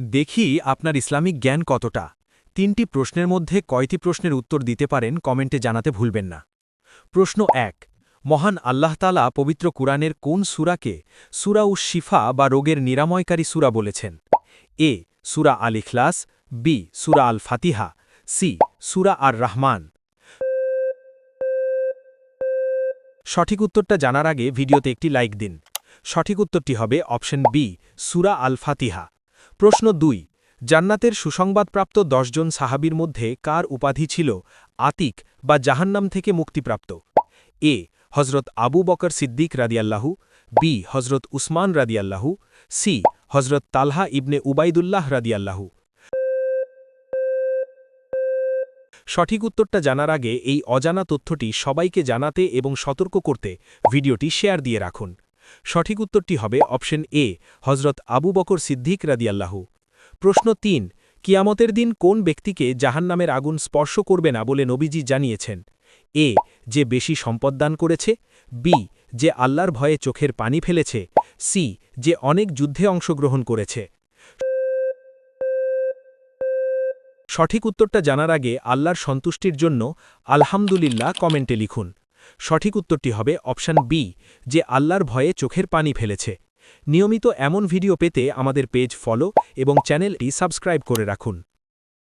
দেখি আপনার ইসলামিক জ্ঞান কতটা। তিনটি প্রশ্নের মধ্যে কয়টি প্রশ্নের উত্তর দিতে পারেন কমেন্টে জানাতে ভুলবেন না। প্রশ্ন এক, মহান আল্লাহতালা পবিত্র কুরআনের কোন সুরাকে সুরা উস শিফা বা রোগের নিরাময়কারী সুরা বলেছেন? এ, সুরা আল ইখলাস, বি, সুরা আল ফাতিহা, সি, সুরা আর রহমান। সঠিক উত্তরটা জানার আগে ভিডিওতে একটি লাইক দিন। সঠিক উত্তরটি হবে অপশন বি, সুরা আল ফাতিহা। প্রশ্ন দুই, জান্নাতের সুসংবাদপ্রাপ্ত দশজন সাহাবীর মধ্যে কার উপাধি ছিল, আতিক বা জাহান্নাম থেকে মুক্তিপ্রাপ্ত? এ হজরত আবু বকর সিদ্দিক রাদিয়াল্লাহু, বি হজরত উসমান রাদিয়াল্লাহু, সি হজরত তালহা ইবনে উবাইদুল্লাহ রাদিয়াল্লাহু। সঠিক উত্তরটা জানার আগে এই অজানা তথ্যটি সবাইকে জানাতে এবং সতর্ক করতে ভিডিওটি শেয়ার দিয়ে রাখুন। সঠিক উত্তরটি হবে অপশন এ হজরত আবু বকর সিদ্দিক রাদিয়াল্লাহু। প্রশ্ন তিন, কিয়ামতের দিন কোন ব্যক্তিকে জাহান্নামের আগুন স্পর্শ করবে না বলে নবীজি জানিয়েছেন? এ, যে বেশি সম্পদ দান করেছে। বি, যে আল্লাহর ভয়ে চোখের পানি ফেলেছে। সি, যে অনেক যুদ্ধে অংশগ্রহণ করেছে। সঠিক উত্তরটা জানার আগে আল্লাহর সন্তুষ্টির জন্য আলহামদুলিল্লাহ কমেন্টে লিখুন। সঠিক উত্তরটি হবে অপশান বি, যে আল্লাহর ভয়ে চোখের পানি ফেলেছে। নিয়মিত এমন ভিডিও পেতে আমাদের পেজ ফলো এবং চ্যানেলটি সাবস্ক্রাইব করে রাখুন।